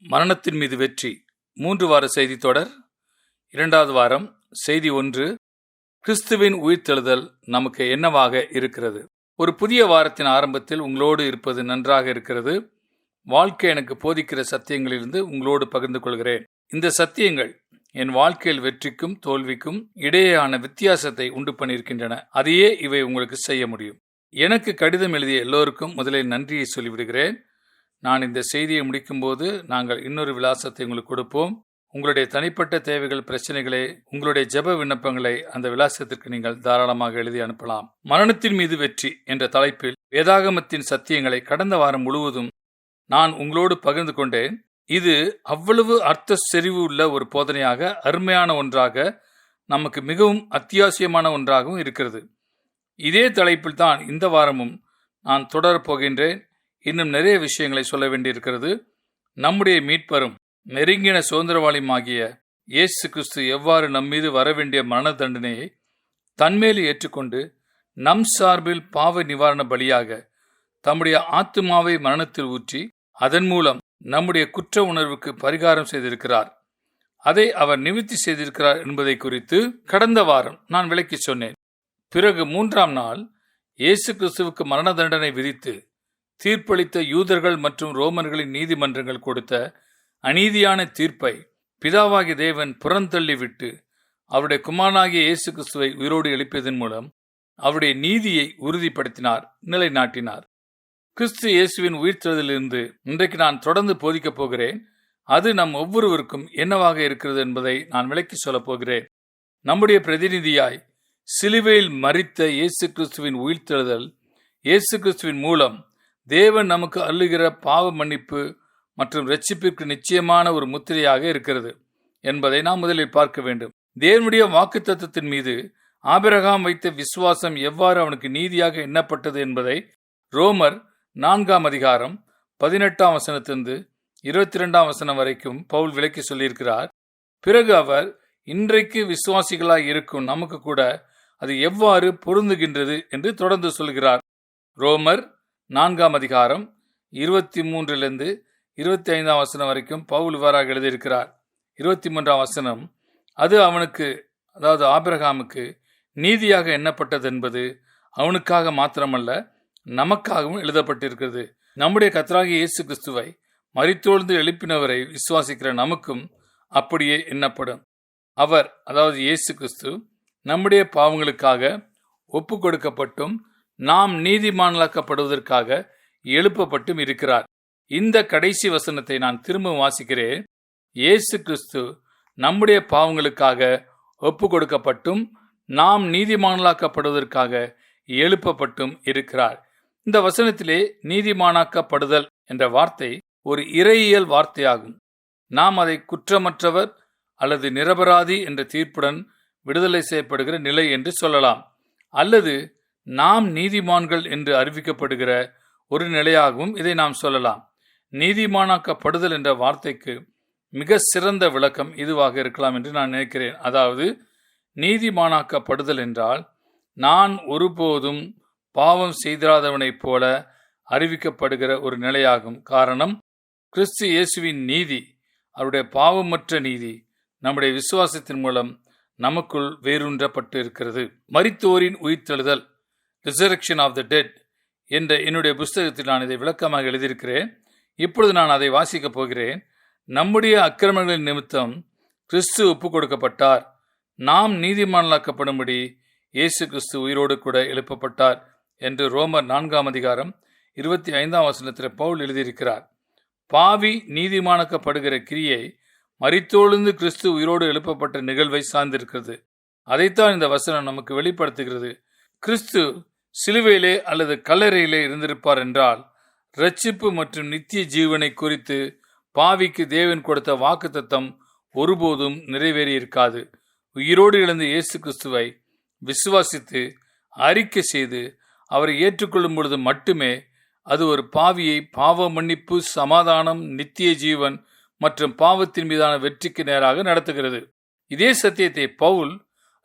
மரணத்தின் மீது வெற்றி. மூன்று வார செய்தி தொடர். இரண்டாவது வாரம் செய்தி ஒன்று. கிறிஸ்துவின் உயிர்த்தெழுதல் நமக்கு என்னவாக இருக்கிறது? ஒரு புதிய வாரத்தின் ஆரம்பத்தில் உங்களோடு இருப்பது நன்றாக இருக்கிறது. வாழ்க்கை எனக்கு போதிக்கிற சத்தியங்களிலிருந்து உங்களோடு பகிர்ந்து கொள்கிறேன். இந்த சத்தியங்கள் என் வாழ்க்கையில் வெற்றிக்கும் தோல்விக்கும் இடையேயான வித்தியாசத்தை உண்டு பண்ணியிருக்கின்றன. அதையே இவை உங்களுக்கு செய்ய முடியும். எனக்கு கடிதம் எழுதிய எல்லோருக்கும் முதலில் நன்றியை சொல்லிவிடுகிறேன். நான் இந்த செய்தியை முடிக்கும்போது நாங்கள் இன்னொரு விலாசத்தை உங்களுக்கு கொடுப்போம். உங்களுடைய தனிப்பட்ட தேவைகள் பிரச்சனைகளை உங்களுடைய ஜெப விண்ணப்பங்களை அந்த விலாசத்திற்கு நீங்கள் தாராளமாக எழுதி அனுப்பலாம். மரணத்தின் மீது வெற்றி என்ற தலைப்பில் வேதாகமத்தின் சத்தியங்களை கடந்த வாரம் முழுவதும் நான் உங்களோடு பகிர்ந்து கொண்டேன். இது அவ்வளவு அர்த்த செறிவு உள்ள ஒரு போதனையாக அருமையான ஒன்றாக நமக்கு மிகவும் அத்தியாவசியமான ஒன்றாகவும் இருக்கிறது. இதே தலைப்பில் தான் இந்த வாரமும் நான் தொடரப் போகின்றேன். இன்னும் நிறைய விஷயங்களை சொல்ல வேண்டியிருக்கிறது. நம்முடைய மீட்பரும் நெருங்கின சுதந்திரவாளியுமாகிய இயேசு கிறிஸ்து எவ்வாறு நம்மீது வரவேண்டிய மரண தண்டனையை தன்மேல் ஏற்றுக்கொண்டு நம் சார்பில் பாவ நிவாரண பலியாக தம்முடைய ஆத்துமாவை மரணத்தில் ஊற்றி அதன் மூலம் நம்முடைய குற்ற உணர்வுக்கு பரிகாரம் செய்திருக்கிறார். அதை அவர் நிவர்த்தி செய்திருக்கிறார் என்பதை குறித்து கடந்த வாரம் நான் விளக்கி சொன்னேன். பிறகு மூன்றாம் நாள் இயேசு கிறிஸ்துவுக்கு மரண தண்டனை விதித்து தீர்ப்பளித்த யூதர்கள் மற்றும் ரோமர்களின் நீதிமன்றங்கள் கொடுத்த அநீதியான தீர்ப்பை பிதாவாகி தேவன் புறந்தள்ளிவிட்டு அவருடைய குமாரனாகிய இயேசு கிறிஸ்துவை உயிரோடு எழுப்பியதன் மூலம் அவருடைய நீதியை உறுதிப்படுத்தினார் நிலைநாட்டினார். கிறிஸ்து இயேசுவின் உயிர்த்தெழுதலிருந்து இன்றைக்கு நான் தொடர்ந்து போதிக்கப் போகிறேன். அது நம் ஒவ்வொருவருக்கும் என்னவாக இருக்கிறது என்பதை நான் விளக்கி சொல்லப் போகிறேன். நம்முடைய பிரதிநிதியாய் சிலுவையில் மறித்த இயேசு கிறிஸ்துவின் உயிர்த்தெழுதல் இயேசு கிறிஸ்துவின் மூலம் தேவன் நமக்கு அள்ளுகிற பாவ மன்னிப்பு மற்றும் ரட்சிப்பிற்கு நிச்சயமான ஒரு முத்திரையாக இருக்கிறது என்பதை நாம் முதலில் பார்க்க வேண்டும். தேவனுடைய வாக்கு தத்துவத்தின் மீது ஆபிரகாம் வைத்த விசுவாசம் எவ்வாறு அவனுக்கு நீதியாக எண்ணப்பட்டது என்பதை ரோமர் நான்காம் அதிகாரம் பதினெட்டாம் வசனத்திலிருந்து இருபத்தி ரெண்டாம் வசனம் வரைக்கும் பவுல் விளக்கி சொல்லியிருக்கிறார். பிறகு அவர் இன்றைக்கு விசுவாசிகளாய் இருக்கும் நமக்கு கூட அது எவ்வாறு பொருந்துகின்றது? என்று தொடர்ந்து சொல்கிறார். ரோமர் நான்காம் அதிகாரம் இருபத்தி மூன்றிலிருந்து இருபத்தி ஐந்தாம் வசனம் வரைக்கும் பவுல் இவ்வாறாக எழுதியிருக்கிறார். இருபத்தி மூன்றாம் வசனம் அது அவனுக்கு அதாவது ஆபிரகாமுக்கு நீதியாக எண்ணப்பட்டது என்பது அவனுக்காக மாத்திரமல்ல நமக்காகவும் எழுதப்பட்டிருக்கிறது. நம்முடைய கத்தராகிய இயேசு கிறிஸ்துவை மறித்தோழ்ந்து எழுப்பினவரை விசுவாசிக்கிற நமக்கும் அப்படியே எண்ணப்படும். அவர் அதாவது இயேசு கிறிஸ்து நம்முடைய பாவங்களுக்காக ஒப்பு கொடுக்கப்பட்டும் நாம் நீதிமான்களாக்கப்படுவதற்காக எழுப்பப்பட்டும் இருக்கிறார். இந்த கடைசி வசனத்தை நான் திரும்ப வாசிக்கிறேன். இயேசு கிறிஸ்து நம்முடைய பாவங்களுக்காக ஒப்பு கொடுக்கப்பட்டும் நாம் நீதிமான்களாக்கப்படுவதற்காக எழுப்பப்பட்டும் இருக்கிறார். இந்த வசனத்திலே நீதிமானாக்கப்படுதல் என்ற வார்த்தை ஒரு இறையியல் வார்த்தையாகும். நாம் அதை குற்றமற்றவர் அல்லது நிரபராதி என்ற தீர்ப்புடன் விடுதலை செய்யப்படுகிற நிலை என்று சொல்லலாம். அல்லது நாம் நீதிமான்கள் என்று அறிவிக்கப்படுகிற ஒரு நிலையாகவும் இதை நாம் சொல்லலாம். நீதிமானாக்கப்படுதல் என்ற வார்த்தைக்கு மிக சிறந்த விளக்கம் இதுவாக இருக்கலாம் என்று நான் நினைக்கிறேன். அதாவது நீதிமானாக்கப்படுதல் என்றால் நான் ஒருபோதும் பாவம் செய்திராதவனைப் போல அறிவிக்கப்படுகிற ஒரு நிலையாகும். காரணம் கிறிஸ்து இயேசுவின் நீதி அவருடைய பாவமற்ற நீதி நம்முடைய விசுவாசத்தின் மூலம் நமக்குள் வேரூன்றப்பட்டு இருக்கிறது மரித்தோரின் உயிர்த்தெழுதல். ரிசரக்ஷன் ஆஃப் த டெட் என்ற என்னுடைய புஸ்தகத்தில் நான் இதை விளக்கமாக எழுதியிருக்கிறேன். இப்பொழுது நான் அதை வாசிக்கப் போகிறேன். நம்முடைய அக்கிரமங்களின் நிமித்தம் கிறிஸ்து ஒப்பு கொடுக்கப்பட்டார். நாம் நீதிமான்களாக்கப்படும்படி இயேசு கிறிஸ்து உயிரோடு கூட எழுப்பப்பட்டார் என்று ரோமர் நான்காம் அதிகாரம் இருபத்தி ஐந்தாம் வசனத்தில் பவுல் எழுதியிருக்கிறார். பாவி நீதிமானக்கப்படுகிற கிரியை மறித்தோழுந்து கிறிஸ்து உயிரோடு எழுப்பப்பட்ட நிகழ்வை சார்ந்திருக்கிறது. அதைத்தான் இந்த வசனம் நமக்கு வெளிப்படுத்துகிறது. கிறிஸ்து சிலுவையிலே அல்லது கல்லறையிலே இருந்திருப்பார் என்றால் ரட்சிப்பு மற்றும் நித்திய ஜீவனை குறித்து பாவிக்கு தேவன் கொடுத்த வாக்கு தத்தம் ஒருபோதும் நிறைவேறியிருக்காது. உயிரோடு இழந்த இயேசு கிறிஸ்துவை விசுவாசித்து அறிக்கை செய்து அவரை ஏற்றுக்கொள்ளும் பொழுது மட்டுமே அது ஒரு பாவியை பாவ மன்னிப்பு சமாதானம் நித்திய ஜீவன் மற்றும் பாவத்தின் மீதான வெற்றிக்கு நேராக நடத்துகிறது. இதே சத்தியத்தை பவுல்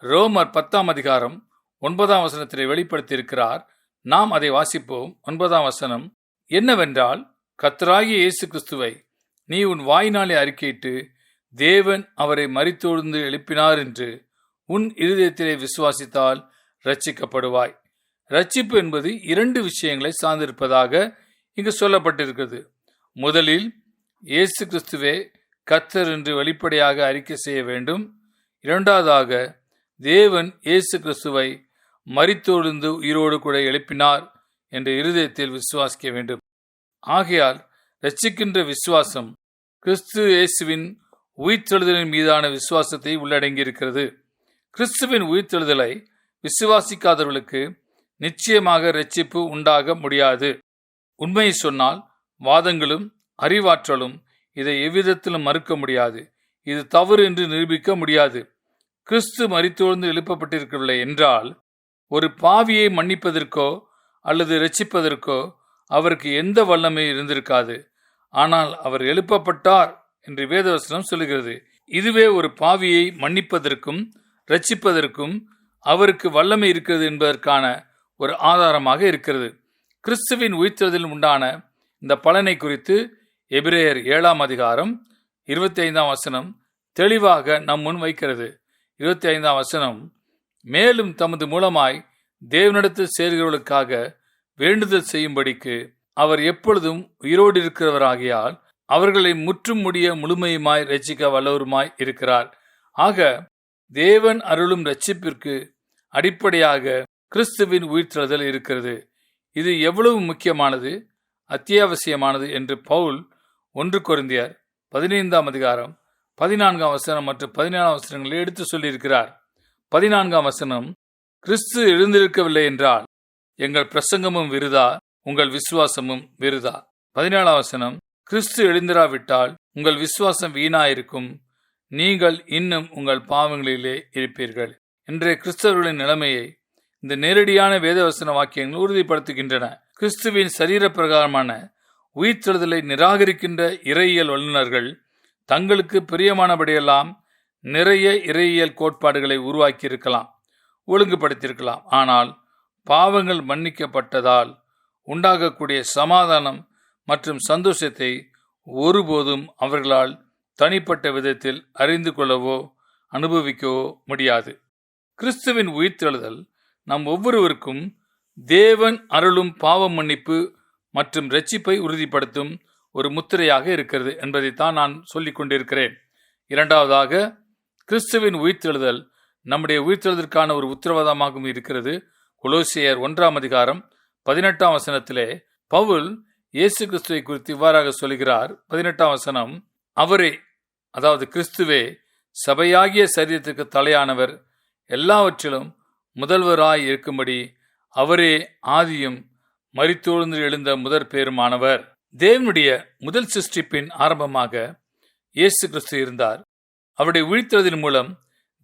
ரோமர் பத்தாம் அதிகாரம் ஒன்பதாம் வசனத்திலே வெளிப்படுத்தியிருக்கிறார். நாம் அதை வாசிப்போம். ஒன்பதாம் வசனம் என்னவென்றால் கத்தராகிய இயேசு கிறிஸ்துவை நீ உன் வாயினாலே அறிக்கையிட்டு தேவன் அவரை மரித்தொழுந்து எழுப்பினார் என்று உன் இருதயத்திலே விசுவாசித்தால் ரட்சிக்கப்படுவாய் ரட்சிப்பு என்பது இரண்டு விஷயங்களை சார்ந்திருப்பதாக இங்கு சொல்லப்பட்டிருக்கிறது. முதலில் இயேசு கிறிஸ்துவே கத்தர் என்று வெளிப்படையாக அறிக்கை செய்ய வேண்டும். இரண்டாவதாக தேவன் இயேசு கிறிஸ்துவை மரித்தொழுந்து உயிரோடு கூட எழுப்பினார் என்ற இருதயத்தில் விசுவாசிக்க வேண்டும். ஆகையால் ரட்சிக்கின்ற விசுவாசம் கிறிஸ்து இயேசுவின் உயிர்த்தெழுதலின் மீதான விசுவாசத்தை உள்ளடங்கியிருக்கிறது. கிறிஸ்துவின் உயிர்த்தெழுதலை விசுவாசிக்காதவர்களுக்கு நிச்சயமாக ரட்சிப்பு உண்டாக முடியாது. உண்மையை சொன்னால் வாதங்களும் அறிவாற்றலும் இதை எவ்விதத்திலும் மறுக்க முடியாது. இது தவறு என்று நிரூபிக்க முடியாது. கிறிஸ்து மறித்தோழ்ந்து எழுப்பப்பட்டிருக்கவில்லை என்றால் ஒரு பாவியை மன்னிப்பதற்கோ அல்லது ரட்சிப்பதற்கோ அவருக்கு எந்த வல்லமை இருந்திருக்காது. ஆனால் அவர் எழுப்பப்பட்டார் என்று வேதவசனம் சொல்லுகிறது. இதுவே ஒரு பாவியை மன்னிப்பதற்கும் ரட்சிப்பதற்கும் அவருக்கு வல்லமை இருக்கிறது என்பதற்கான ஒரு ஆதாரமாக இருக்கிறது. கிறிஸ்துவின் உயிர்த்ததில் உண்டான இந்த பலனை குறித்து எபிரேயர் ஏழாம் அதிகாரம் இருபத்தி ஐந்தாம் வசனம் தெளிவாக நம் முன் வைக்கிறது. இருபத்தி ஐந்தாம் வசனம் மேலும் தமது மூலமாய் தேவனிடத்தில் சேர்கிறவர்களுக்காக வேண்டுதல் செய்யும்படிக்கு அவர் எப்பொழுதும் உயிரோடு இருக்கிறவராகியால் அவர்களை முற்றும் முடிய முழுமையுமாய் ரட்சிக்க வல்லவருமாய் இருக்கிறார். ஆக தேவன் அருளும் ரட்சிப்பிற்கு அடிப்படையாக கிறிஸ்துவின் உயிர்த்தெழுதல் இருக்கிறது. இது எவ்வளவு முக்கியமானது? அத்தியாவசியமானது என்று பவுல் ஒன்று கொரிந்தியர் பதினைந்தாம் அதிகாரம் பதினான்காம் வசனம் மற்றும் பதினேழாம் வசனங்களை எடுத்து சொல்லியிருக்கிறார். பதினான்காம் வசனம் கிறிஸ்து எழுந்திருக்கவில்லை என்றால் எங்கள் பிரசங்கமும் விருதா? உங்கள் விசுவாசமும் விருதா? பதினேழாம் வசனம் கிறிஸ்து எழுந்திராவிட்டால் உங்கள் விசுவாசம் வீணாயிருக்கும். நீங்கள் இன்னும் உங்கள் பாவங்களிலே இருப்பீர்கள். இன்றைய கிறிஸ்தவர்களின் நிலைமையை இந்த நேரடியான வேதவசன வாக்கியங்கள் உறுதிப்படுத்துகின்றன. கிறிஸ்துவின் சரீர பிரகாரமான உயிர்த்தெழுதலை நிராகரிக்கின்ற இறையியல் வல்லுநர்கள் தங்களுக்கு பிரியமானபடியெல்லாம் நிறைய இறையியல் கோட்பாடுகளை உருவாக்கியிருக்கலாம் ஒழுங்குபடுத்தியிருக்கலாம். ஆனால் பாவங்கள் மன்னிக்கப்பட்டதால் உண்டாகக்கூடிய சமாதானம் மற்றும் சந்தோஷத்தை ஒருபோதும் அவர்களால் தனிப்பட்ட விதத்தில் அறிந்து கொள்ளவோ அனுபவிக்கவோ முடியாது. கிறிஸ்துவின் உயிர்த்தெழுதல் நம் ஒவ்வொருவருக்கும் தேவன் அருளும் பாவ மன்னிப்பு மற்றும் ரட்சிப்பை உறுதிப்படுத்தும் ஒரு முத்திரையாக இருக்கிறது என்பதைத்தான் நான் சொல்லிக் கொண்டிருக்கிறேன் இரண்டாவதாக கிறிஸ்துவின் உயிர்த்தெழுதல் நம்முடைய உயிர்த்தெழுதற்கான ஒரு உத்தரவாதமாகவும் இருக்கிறது. கொலோசியர் ஒன்றாம் அதிகாரம் பதினெட்டாம் வசனத்திலே பவுல் இயேசு கிறிஸ்துவை குறித்து இவ்வாறாக சொல்கிறார். பதினெட்டாம் வசனம் அவரே அதாவது கிறிஸ்துவே சபையாகிய சரீரத்திற்கு தலையானவர் எல்லாவற்றிலும் முதல்வராய் இருக்கும்படி அவரே ஆதியும் மறித்தோழ்ந்து எழுந்த முதற் பேருமானவர். தேவனுடைய முதல் சிருஷ்டிப்பின் ஆரம்பமாக இயேசு கிறிஸ்து இருந்தார். அவருடைய உயிர்த்தெழுதலின் மூலம்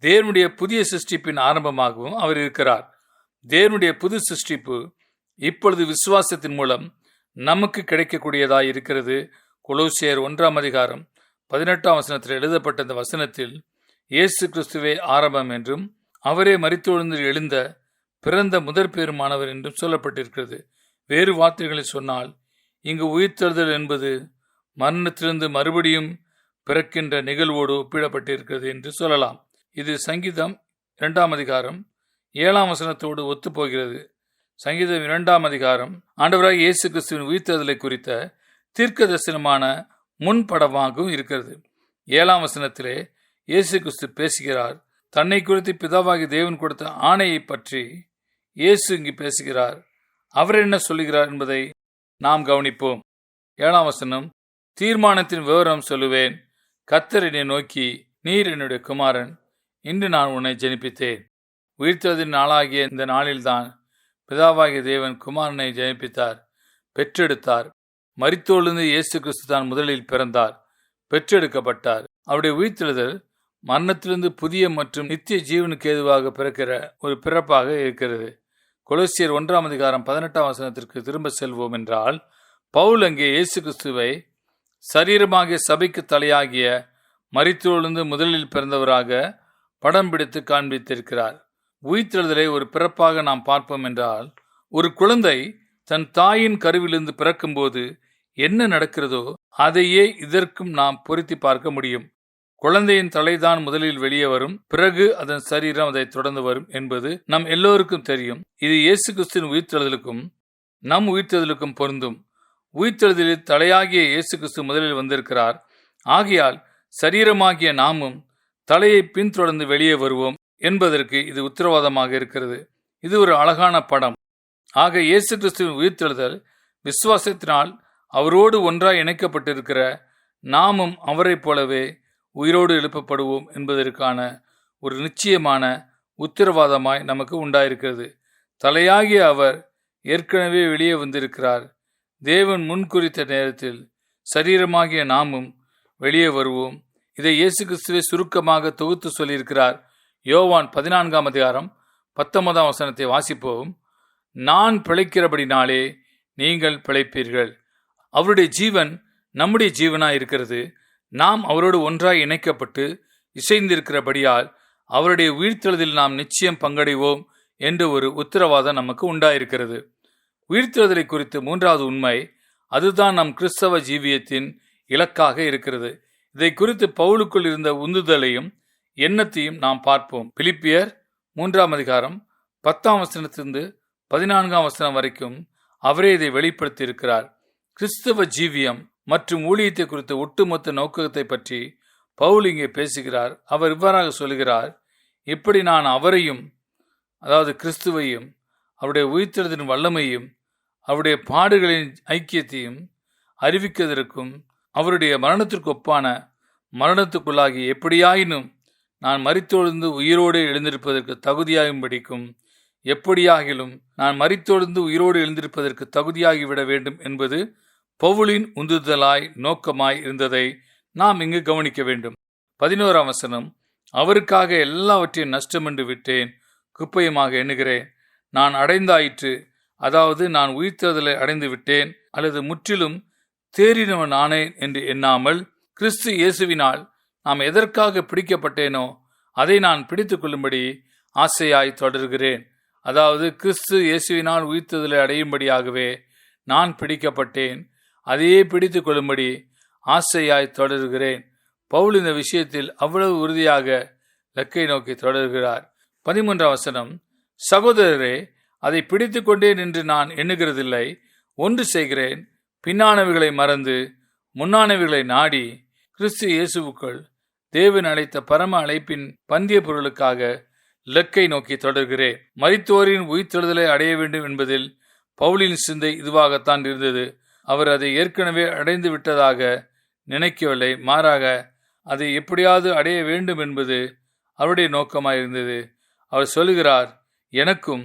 தேவனுடைய புதிய சிருஷ்டிப்பின் ஆரம்பமாகவும் அவர் இருக்கிறார். தேவனுடைய புது சிருஷ்டிப்பு இப்பொழுது விசுவாசத்தின் மூலம் நமக்கு கிடைக்கக்கூடியதாய் இருக்கிறது. கொலோசியர் ஒன்றாம் அதிகாரம் பதினெட்டாம் வசனத்தில் எழுதப்பட்ட இந்த வசனத்தில் இயேசு கிறிஸ்துவே ஆரம்பம் என்றும் அவரே மறித்தொழுந்து எழுந்த பிறந்த முதற் பெருமானவர் என்றும் சொல்லப்பட்டிருக்கிறது. வேறு வார்த்தைகளை சொன்னால் இங்கு உயிர்த்தெழுதல் என்பது மரணத்திலிருந்து மறுபடியும் பிறக்கின்ற நிகழ்வோடு ஒப்பிடப்பட்டிருக்கிறது என்று சொல்லலாம். இது சங்கீதம் இரண்டாம் அதிகாரம் ஏழாம் வசனத்தோடு ஒத்துப்போகிறது. சங்கீதம் இரண்டாம் அதிகாரம் ஆண்டவராக இயேசு கிறிஸ்துவின் உயிர்த்ததலை குறித்த தீர்க்க தரிசனமான முன்படமாகவும் இருக்கிறது. ஏழாம் வசனத்திலே இயேசு கிறிஸ்து பேசுகிறார் தன்னை குறித்து பிதாவாகி தேவன் கொடுத்த ஆணையை பற்றி இயேசு இங்கு பேசுகிறார். அவர் என்ன சொல்லுகிறார் என்பதை நாம் கவனிப்போம். ஏழாம் வசனம் தீர்மானத்தின் விவரம் சொல்லுவேன். கத்தரினை நோக்கி நீர் என்னுடைய குமாரன் இன்று நான் உன்னை ஜெனிப்பித்தேன். உயிர்த்ததின் நாளாகிய இந்த நாளில்தான் பிதாவாகிய தேவன் குமாரனை ஜெனிப்பித்தார் பெற்றெடுத்தார். மரித்தோழுந்து இயேசு கிறிஸ்து தான் முதலில் பிறந்தார் பெற்றெடுக்கப்பட்டார். அவருடைய உயிர்த்தெழுதல் மரணத்திலிருந்து புதிய மற்றும் நித்திய ஜீவனுக்கு ஏதுவாக பிறக்கிற ஒரு பிறப்பாக இருக்கிறது. கொலோசியர் ஒன்றாம் அதிகாரம் பதினெட்டாம் வசனத்திற்கு திரும்ப செல்வோம் என்றால் பவுல் அங்கே இயேசு கிறிஸ்துவை சரீரமாகிய சபைக்கு தலையாகிய மறித்தொழுந்து முதலில் பிறந்தவராக படம் பிடித்து காண்பித்திருக்கிறார். உயிர்த்தெழுதலை ஒரு பிறப்பாக நாம் பார்ப்போம் என்றால் ஒரு குழந்தை தன் தாயின் கருவிலிருந்து பிறக்கும்போது என்ன நடக்கிறதோ அதையே இதற்கும் நாம் பொருத்தி பார்க்க முடியும். குழந்தையின் தலைதான் முதலில் வெளியே வரும் பிறகு அதன் சரீரம் அதை தொடர்ந்து வரும் என்பது நம் எல்லோருக்கும் தெரியும். இது இயேசு கிறிஸ்துவின் உயிர்த்தெழுதலுக்கும் நம் உயிர்த்தெழுதலுக்கும் பொருந்தும். உயிர்த்தெழுதலில் தலையாகிய இயேசு கிறிஸ்து முதலில் வந்திருக்கிறார். ஆகையால் சரீரமாகிய நாமும் தலையை பின்தொடர்ந்து வெளியே வருவோம் என்பதற்கு இது உத்தரவாதமாக இருக்கிறது. இது ஒரு அழகான படம். ஆக இயேசு கிறிஸ்துவின் உயிர்த்தெழுதல் விசுவாசத்தினால் அவரோடு ஒன்றாய் இணைக்கப்பட்டிருக்கிற நாமும் அவரைப் போலவே உயிரோடு எழுப்பப்படுவோம் என்பதற்கான ஒரு நிச்சயமான உத்தரவாதமாய் நமக்கு உண்டாயிருக்கிறது. தலையாகிய அவர் ஏற்கனவே வெளியே வந்திருக்கிறார். தேவன் முன்குறித்த நேரத்தில் சரீரமாகிய நாமும் வெளியே வருவோம். இதை இயேசு கிறிஸ்துவை சுருக்கமாக தொகுத்து சொல்லியிருக்கிறார். யோவான் பதினான்காம் அதிகாரம் பத்தொன்பதாம் வசனத்தை வாசிப்போம். நான் பிழைக்கிறபடினாலே நீங்கள் பிழைப்பீர்கள். அவருடைய ஜீவன் நம்முடைய ஜீவனாய் இருக்கிறது. நாம் அவரோடு ஒன்றாய் இணைக்கப்பட்டு இசைந்திருக்கிறபடியால் அவருடைய உயிர்த்தெழுதில் நாம் நிச்சயம் பங்கடைவோம் என்று ஒரு உத்தரவாதம் நமக்கு உண்டாயிருக்கிறது. உயிர்த்தெழுதலை குறித்து மூன்றாவது உண்மை அதுதான் நம் கிறிஸ்தவ ஜீவியத்தின் இலக்காக இருக்கிறது. இதை குறித்து பவுலுக்குள் இருந்த உந்துதலையும் எண்ணத்தையும் நாம் பார்ப்போம். பிலிப்பியர் மூன்றாம் அதிகாரம் பத்தாம் வசனத்திலிருந்து பதினான்காம் வசனம் வரைக்கும் அவரே இதை வெளிப்படுத்தி இருக்கிறார் கிறிஸ்தவ ஜீவியம் மற்றும் ஊழியத்தை குறித்த ஒட்டுமொத்த நோக்கத்தை பற்றி பவுல் இங்கே பேசுகிறார். அவர் இவ்வாறாக சொல்கிறார் இப்படி நான் அவரையும் அதாவது கிறிஸ்துவையும் அவருடைய உயிர்த்தெழுதின் வல்லமையும் அவருடைய பாடுகளின் ஐக்கியத்தையும் அறிவிக்கிறதற்கும் அவருடைய மரணத்திற்கு ஒப்பான மரணத்துக்குள்ளாகி எப்படியாயினும் நான் மறித்தொழுந்து உயிரோடு எழுந்திருப்பதற்கு தகுதியாகும்படிக்கும் எப்படியாகிலும் நான் மறித்தொழுந்து உயிரோடு எழுந்திருப்பதற்கு தகுதியாகிவிட வேண்டும் என்பது பவுலின் உந்துதலாய் நோக்கமாய் இருந்ததை நாம் இங்கு கவனிக்க வேண்டும். பதினோராம் வசனம் அவருக்காக எல்லாவற்றையும் நஷ்டமென்று விட்டேன் குப்பையுமாக எண்ணுகிறேன் நான் அடைந்தாயிற்று அதாவது நான் உயிர்த்ததலை அடைந்து விட்டேன் அல்லது முற்றிலும் தேறினவன் ஆனேன் என்று எண்ணாமல் கிறிஸ்து இயேசுவினால் நாம் எதற்காக பிடிக்கப்பட்டேனோ அதை நான் பிடித்து கொள்ளும்படி ஆசையாய் தொடர்கிறேன். அதாவது கிறிஸ்து இயேசுவினால் உயிர்த்ததலை அடையும்படியாகவே நான் பிடிக்கப்பட்டேன். அதையே பிடித்து கொள்ளும்படி ஆசையாய் தொடர்கிறேன். பவுல் இந்த விஷயத்தில் அவ்வளவு உறுதியாக லக்கை நோக்கி தொடர்கிறார். பதிமூன்றாம் வசனம் சகோதரரே அதை பிடித்து கொண்டேன் என்று நான் எண்ணுகிறதில்லை. ஒன்று செய்கிறேன். பின்னானவைகளை மறந்து முன்னானவைகளை நாடி கிறிஸ்து இயேசுவுக்குள் தேவன் அழைத்த பரம அழைப்பின் பந்திய பொருளுக்காக இலக்கை நோக்கி தொடர்கிறேன். மரித்தோரின் உயிர்த்தெழுதலை அடைய வேண்டும் என்பதில் பவுலின் சிந்தை இதுவாகத்தான் இருந்தது. அவர் அதை ஏற்கனவே அடைந்து விட்டதாக நினைக்கவில்லை. மாறாக அதை எப்படியாவது அடைய வேண்டும் என்பது அவருடைய நோக்கமாயிருந்தது. அவர் சொல்லுகிறார் எனக்கும்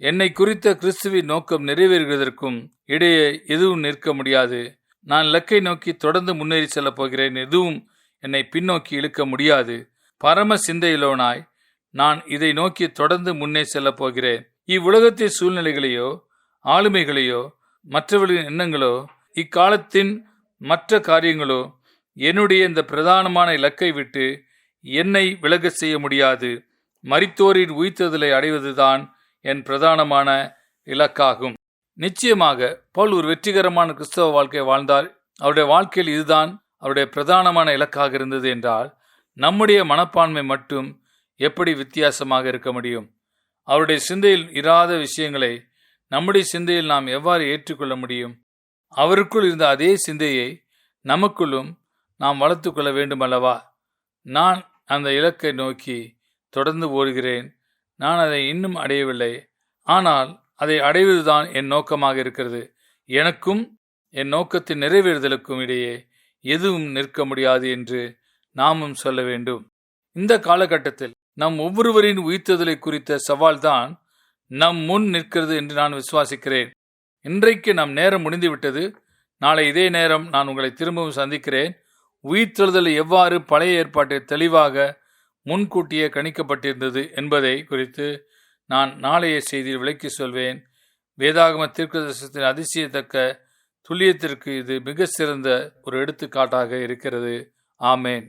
என்னை குறித்த கிறிஸ்துவின் நோக்கம் நிறைவேறுவதற்கும் இடையே எதுவும் நிற்க முடியாது. நான் இலக்கை நோக்கி தொடர்ந்து முன்னேறி செல்லப் போகிறேன். எதுவும் என்னை பின்னோக்கி இழுக்க முடியாது. பரம சிந்தையிலோனாய் நான் இதை நோக்கி தொடர்ந்து முன்னே செல்லப் போகிறேன். இவ்வுலகத்தின் சூழ்நிலைகளையோ ஆளுமைகளையோ மற்றவர்களின் எண்ணங்களோ இக்காலத்தின் மற்ற காரியங்களோ என்னுடைய இந்த பிரதானமான இலக்கை விட்டு என்னை விலக செய்ய முடியாது. மரித்தோரின் உயிர்த்ததலை அடைவதுதான் என் பிரதானமான இலக்காகும். நிச்சயமாக பவுல் ஒரு வெற்றிகரமான கிறிஸ்தவ வாழ்க்கை வாழ்ந்தார் அவருடைய வாழ்க்கையில் இதுதான் அவருடைய பிரதானமான இலக்காக இருந்தது என்றால் நம்முடைய மனப்பான்மை மட்டும் எப்படி வித்தியாசமாக இருக்க முடியும்? அவருடைய சிந்தையில் இராத விஷயங்களை நம்முடைய சிந்தையில் நாம் எவ்வாறு ஏற்றுக்கொள்ள முடியும்? அவருக்குள் இருந்த அதே சிந்தையை நமக்குள்ளும் நாம் வளர்த்து கொள்ள வேண்டும் அல்லவா? நான் அந்த இலக்கை நோக்கி தொடர்ந்து ஓடுகிறேன். நான் அதை இன்னும் அடையவில்லை. ஆனால் அதை அடைவதுதான் என் நோக்கமாக இருக்கிறது. எனக்கும் என் நோக்கத்தின் நிறைவேறுதலுக்கும் இடையே எதுவும் நிற்க முடியாது என்று நாமும் சொல்ல வேண்டும். இந்த காலகட்டத்தில் நம் ஒவ்வொருவரின் உயிர்த்ததலை குறித்த சவால்தான் நம் முன் நிற்கிறது என்று நான் விசுவாசிக்கிறேன். இன்றைக்கு நம் நேரம் முடிந்துவிட்டது. நாளை இதே நேரம் நான் உங்களை திரும்பவும் சந்திக்கிறேன். உயிர்த்தெழுதல் எவ்வாறு பழைய ஏற்பாட்டை தெளிவாக முன்கூட்டியே கணிக்கப்பட்டிருந்தது என்பதை குறித்து நான் நாளைய செய்தியில் விளக்கி சொல்வேன். வேதாகம தீர்க்கதரிசனத்தின் அதிசயத்தக்க துல்லியத்திற்கு இது மிக சிறந்த ஒரு எடுத்துக்காட்டாக இருக்கிறது. ஆமேன்.